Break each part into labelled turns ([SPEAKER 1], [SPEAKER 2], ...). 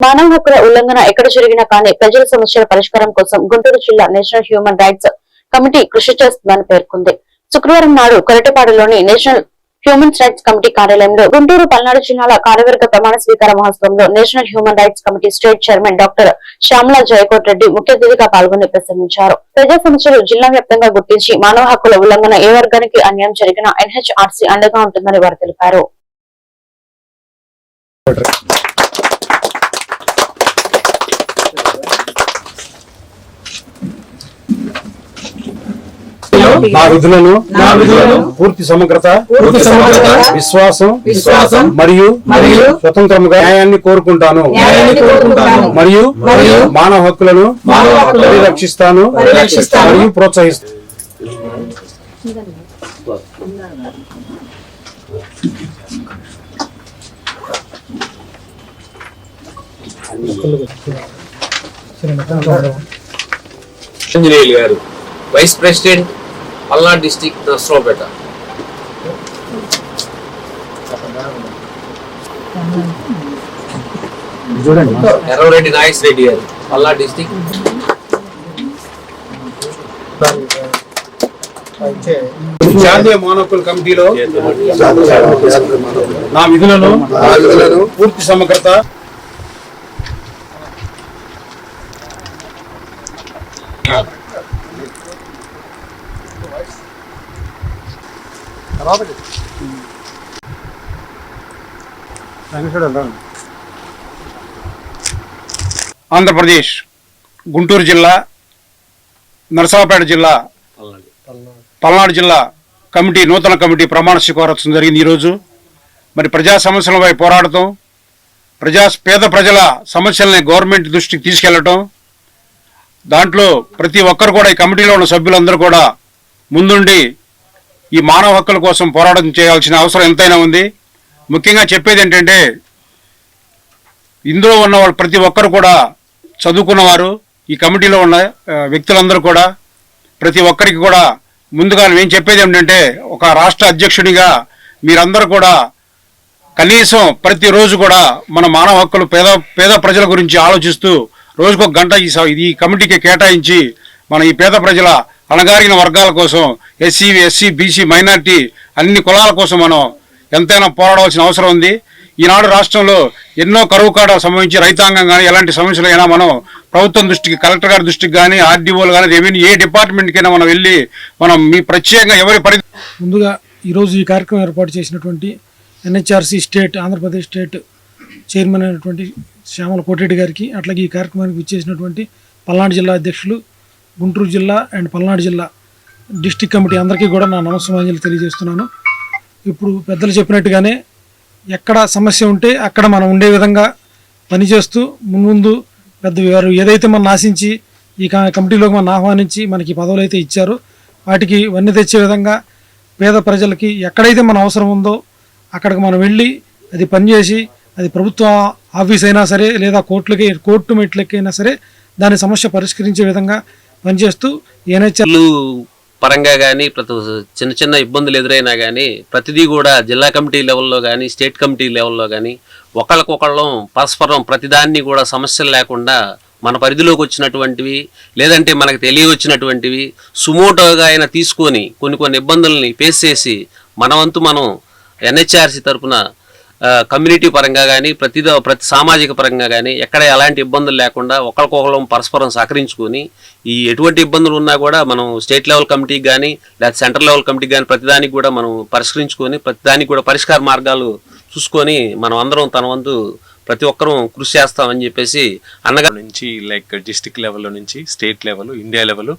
[SPEAKER 1] మానవ హక్కుల ఉల్లంఘన ఎక్కడ జరిగినా కానీ ప్రజల సమస్యల పరిష్కారం కోసం గుంటూరు జిల్లా నేషనల్ హ్యూమన్ రైట్స్ కమిటీ కృషి చేస్తుందని పేర్కొంది. శుక్రవారం నాడు కొరటపాడులోని నేషనల్ హ్యూమన్ రైట్స్ కమిటీ కార్యాలయంలో గుంటూరు పల్నాడు జిల్లాల కార్యవర్గ ప్రమాణ స్వీకార మహోత్సవంలో national human rights committee state chairman doctor Shyamala Jayakot Reddy ముఖ్య అతిథిగా పాల్గొని ప్రసంగించారు. ప్రజా సమస్యలు జిల్లా వ్యాప్తంగా గుర్తించి మానవ హక్కుల ఉల్లంఘన ఏ వర్గానికి అన్యాయం జరిగినా ఎన్హెచ్ఆర్సీ అండగా ఉంటుందని వారు తెలిపారు.
[SPEAKER 2] నా విధులను
[SPEAKER 3] నా విధులను
[SPEAKER 2] పూర్తి సమగ్రత
[SPEAKER 3] పూర్తి సమగ్రత
[SPEAKER 2] విశ్వాసం
[SPEAKER 3] విశ్వాసం
[SPEAKER 2] మరియు
[SPEAKER 3] మరియు
[SPEAKER 2] స్వతంత్రముగా న్యాయాన్ని కోరుకుంటాను.
[SPEAKER 3] న్యాయాన్ని కోరుకుంటాను.
[SPEAKER 2] మరియు
[SPEAKER 3] మరియు
[SPEAKER 2] మానవ హక్కులను
[SPEAKER 3] మానవ హక్కులను
[SPEAKER 2] పరిరక్షిస్తాను మరియు ప్రోత్సహిస్తాను.
[SPEAKER 4] గారు vice president Palnadu district Narasaraopet Erravareddy Nagesh Reddy గారు పల్నాడు డిస్టిక్
[SPEAKER 2] జాతీయ మానవ హక్కుల కమిటీలో నా విధులను పూర్తి సమగ్రత ఆంధ్రప్రదేశ్ గుంటూరు జిల్లా నరసరావుపేట జిల్లా పల్నాడు జిల్లా కమిటీ నూతన కమిటీ ప్రమాణ స్వీకారోత్సవం జరిగింది ఈరోజు. మరి ప్రజా సమస్యలపై పోరాడటం ప్రజా పేద ప్రజల సమస్యల్ని గవర్నమెంట్ దృష్టికి తీసుకెళ్ళటం దాంట్లో ప్రతి ఒక్కరు కూడా ఈ కమిటీలో ఉన్న సభ్యులందరూ కూడా ముందుండి ఈ మానవ హక్కుల కోసం పోరాటం చేయాల్సిన అవసరం ఎంతైనా ఉంది. ముఖ్యంగా చెప్పేది ఏంటంటే ఇందులో ఉన్న వాళ్ళు ప్రతి ఒక్కరు కూడా చదువుకున్నవారు ఈ కమిటీలో ఉన్న వ్యక్తులందరూ కూడా ప్రతి ఒక్కరికి కూడా ముందుగా నేను చెప్పేది ఏమిటంటే ఒక రాష్ట్ర అధ్యక్షుడిగా మీరందరూ కూడా కనీసం ప్రతిరోజు కూడా మన మానవ హక్కులు పేద పేద ప్రజల గురించి ఆలోచిస్తూ రోజుకు గంట ఈ స- ఈ కమిటీకి కేటాయించి మన ఈ పేద ప్రజల అణగారిన వర్గాల కోసం ఎస్సీ ఎస్సీ బీసీ మైనార్టీ అన్ని కులాల కోసం మనం ఎంతైనా పోరాడవలసిన అవసరం ఉంది. ఈనాడు రాష్ట్రంలో ఎన్నో కరువు కాడ సంబంధించి రైతాంగం కానీ ఎలాంటి సమస్యలు అయినా మనం ప్రభుత్వం దృష్టికి కలెక్టర్ గారి దృష్టికి కానీ ఆర్డీఓలు కానీ రెవెన్యూ ఏ డిపార్ట్మెంట్కైనా మనం వెళ్ళి మనం మీ ప్రత్యేకంగా ఎవరి పరి
[SPEAKER 5] ముందుగా ఈరోజు ఈ కార్యక్రమం ఏర్పాటు చేసినటువంటి NHRC state Andhra Pradesh state chairman అయినటువంటి శ్యామల కోటిరెడ్డి గారికి అట్లాగే ఈ కార్యక్రమానికి విచ్చేసినటువంటి పల్నాడు జిల్లా అధ్యక్షులు గుంటూరు జిల్లా అండ్ పల్నాడు జిల్లా డిస్టిక్ కమిటీ అందరికీ కూడా నా నమస్సమాంజలి తెలియజేస్తున్నాను. ఇప్పుడు పెద్దలు చెప్పినట్టుగానే ఎక్కడ సమస్య ఉంటే అక్కడ మనం ఉండే విధంగా పనిచేస్తూ ముందు పెద్ద వారు ఏదైతే మనం ఆశించి ఈ కమిటీలోకి మనం ఆహ్వానించి మనకి ఈ పదవులు అయితే ఇచ్చారో వాటికి వన్నీ తెచ్చే విధంగా పేద ప్రజలకి ఎక్కడైతే మన అవసరం ఉందో అక్కడికి మనం వెళ్ళి అది పనిచేసి అది ప్రభుత్వ ఆఫీస్ అయినా సరే లేదా కోర్టులకి కోర్టు మెట్లకైనా సరే దాని సమస్య పరిష్కరించే విధంగా పనిచేస్తూ
[SPEAKER 4] ఎన్హెచ్ఎల్ పరంగా కానీ ప్రతి చిన్న చిన్న ఇబ్బందులు ఎదురైనా కానీ ప్రతిదీ కూడా జిల్లా కమిటీ లెవెల్లో కానీ స్టేట్ కమిటీ లెవెల్లో కానీ ఒకళ్ళకొకళ్ళం పరస్పరం ప్రతిదాన్ని కూడా సమస్యలు లేకుండా మన పరిధిలోకి వచ్చినటువంటివి లేదంటే మనకు తెలియవచ్చినటువంటివి సుమోటోగా అయినా తీసుకొని కొన్ని కొన్ని ఇబ్బందుల్ని ఫేస్ చేసి మన వంతు మనం ఎన్హెచ్ఆర్సీ తరపున కమ్యూనిటీ పరంగా కానీ ప్రతి ప్రతి సామాజిక పరంగా కానీ ఎక్కడ ఎలాంటి ఇబ్బందులు లేకుండా ఒకరికొకరం పరస్పరం సహకరించుకొని ఈ ఎటువంటి ఇబ్బందులు ఉన్నా కూడా మనం స్టేట్ లెవెల్ కమిటీకి కానీ లేదా సెంట్రల్ లెవెల్ కమిటీకి కానీ ప్రతిదానికి కూడా మనం పరిష్కరించుకొని ప్రతిదానికి కూడా పరిష్కార మార్గాలు చూసుకొని మనం అందరం తన వంతు ప్రతి ఒక్కరూ కృషి చేస్తామని చెప్పేసి అన్నగా
[SPEAKER 6] నుంచి లైక్ డిస్టిక్ లెవెల్ నుంచి state level India level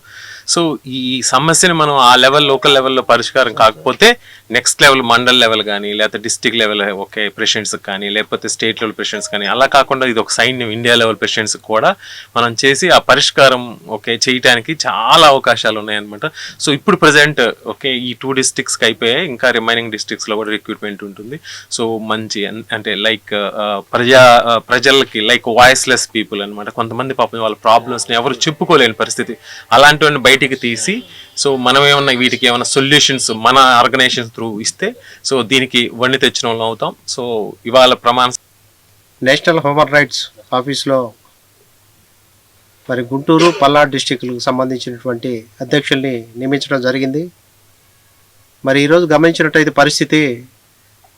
[SPEAKER 6] so ఈ సమస్యని మనం ఆ లెవెల్ లోకల్ లెవెల్లో పరిష్కారం కాకపోతే నెక్స్ట్ లెవెల్ మండల్ లెవెల్ కానీ లేకపోతే డిస్టిక్ లెవెల్ ఓకే ప్రెసిడెంట్స్ కానీ లేకపోతే స్టేట్ లెవెల్ ప్రెసిడెంట్స్ కానీ అలా కాకుండా ఇది ఒక సైన్యం ఇండియా లెవెల్ ప్రెసిడెంట్స్ కూడా మనం చేసి ఆ పరిష్కారం ఓకే చేయటానికి చాలా అవకాశాలు ఉన్నాయన్నమాట. సో ఇప్పుడు ప్రజెంట్ ఓకే ఈ టూ డిస్టిక్స్కి అయిపోయాయి ఇంకా రిమైనింగ్ డిస్ట్రిక్ట్స్లో కూడా రిక్రూట్మెంట్ ఉంటుంది. సో మంచి అంటే లైక్ ప్రజా ప్రజలకి లైక్ వాయిస్లెస్ పీపుల్ అనమాట కొంతమంది పాపం వాళ్ళ ప్రాబ్లమ్స్ని ఎవరు చెప్పుకోలేని పరిస్థితి. అలాంటివన్నీ బయటికి తీసి సో మనం ఏమన్నా వీటికి ఏమైనా సొల్యూషన్స్ మన ఆర్గనైజేషన్ త్రూ ఇస్తే సో దీనికి వన్ని తెచ్చిన వాళ్ళం అవుతాం. సో ఇవాళ ప్రమాణ
[SPEAKER 7] నేషనల్ హ్యూమన్ రైట్స్ ఆఫీస్లో మరి గుంటూరు పల్నాడు డిస్టిక్లకు సంబంధించినటువంటి అధ్యక్షుల్ని నియమించడం జరిగింది. మరి ఈరోజు గమనించినట్టయితే పరిస్థితి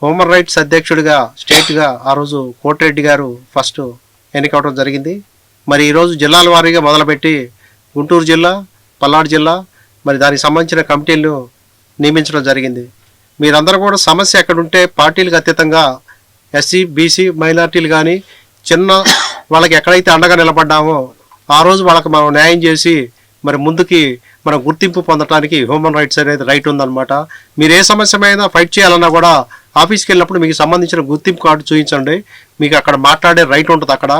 [SPEAKER 7] హ్యూమన్ రైట్స్ అధ్యక్షుడిగా స్టేట్గా ఆ రోజు కోటిరెడ్డి గారు ఫస్ట్ ఎన్నికవడం జరిగింది. మరి ఈరోజు జిల్లాల వారీగా మొదలుపెట్టి గుంటూరు జిల్లా పల్నాడు జిల్లా మరి దానికి సంబంధించిన కమిటీలను నియమించడం జరిగింది. మీరందరూ కూడా సమస్య ఎక్కడుంటే పార్టీలకు అతీతంగా ఎస్సీ బీసీ మైనార్టీలు కానీ చిన్న వాళ్ళకి ఎక్కడైతే అండగా నిలబడ్డామో ఆ రోజు వాళ్ళకి మనం న్యాయం చేసి మరి ముందుకి మనం గుర్తింపు పొందడానికి హ్యూమన్ రైట్స్ అనేది రైట్ ఉందన్నమాట. మీరు ఏ సమస్య మీద ఫైట్ చేయాలన్నా కూడా ఆఫీస్కి వెళ్ళినప్పుడు మీకు సంబంధించిన గుర్తింపు కార్డు చూపించండి మీకు అక్కడ మాట్లాడే రైట్ ఉంటుంది అక్కడ.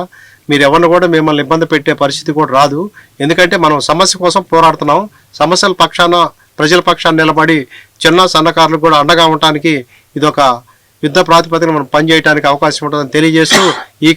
[SPEAKER 7] మీరు ఎవరిని కూడా మిమ్మల్ని ఇబ్బంది పెట్టే పరిస్థితి కూడా రాదు. ఎందుకంటే మనం సమస్య కోసం పోరాడుతున్నాం. సమస్యల పక్షాన ప్రజల పక్షాన్ని నిలబడి చిన్న సన్నకారులకు కూడా అండగా ఉండటానికి ఇది ఒక యుద్ధ ప్రాతిపదికన మనం పనిచేయడానికి అవకాశం ఉంటుందని తెలియజేస్తూ ఈ